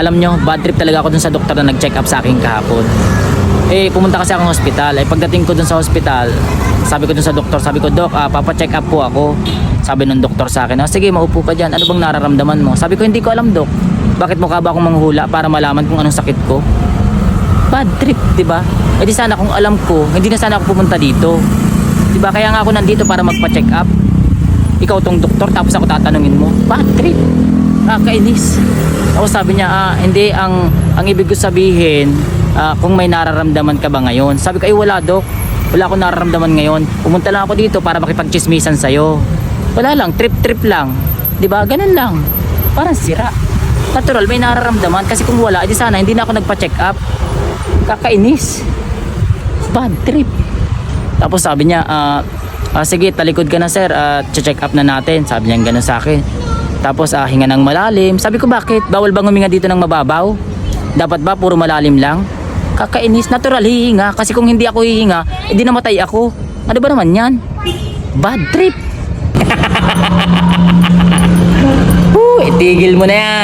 Alam nyo, bad trip talaga ako dun sa doktor na nag-check up sa akin kahapon. Eh, pumunta kasi akong hospital. Eh, pagdating ko dun sa hospital, sabi ko dun sa doktor, sabi ko, Dok, ah, papacheck up po ako. Sabi nung doktor sa akin, ah, sige, maupo ka dyan. Ano bang nararamdaman mo? Sabi ko, hindi ko alam, Dok. Bakit mukha ba akong manghula para malaman kung anong sakit ko? Bad trip, di ba? Eh di sana kung alam ko, hindi na sana ako pumunta dito. Di ba? Kaya nga ako nandito para magpa-check up. Ikaw tong doktor, tapos ako tatanungin mo. Bad trip. Nakakainis. Tapos sabi niya, ah, hindi, ang, ang ibig ko sabihin, ah, kung may nararamdaman ka ba ngayon. Sabi ko, ay wala dok. Wala akong nararamdaman ngayon. Pumunta lang ako dito para makipagchismisan sa'yo. Wala lang, trip-trip lang. Ba? Ganun lang. Parang sira. Natural, may nararamdaman. Kasi kung wala, di sana, hindi na ako nagpa-check up. Kakainis. Bad trip. Tapos sabi niya, ah, ah, sige, talikod ka na sir, at check up na natin. Sabi niya gano'n sa akin. Tapos ah, hinga ng malalim. Sabi ko, bakit? Bawal bang huminga dito ng mababaw? Dapat ba puro malalim lang? Kakainis, natural hihinga. Kasi kung hindi ako hihinga, edi namatay ako. Ano ba naman yan? Bad trip. Woo, itigil mo na yan.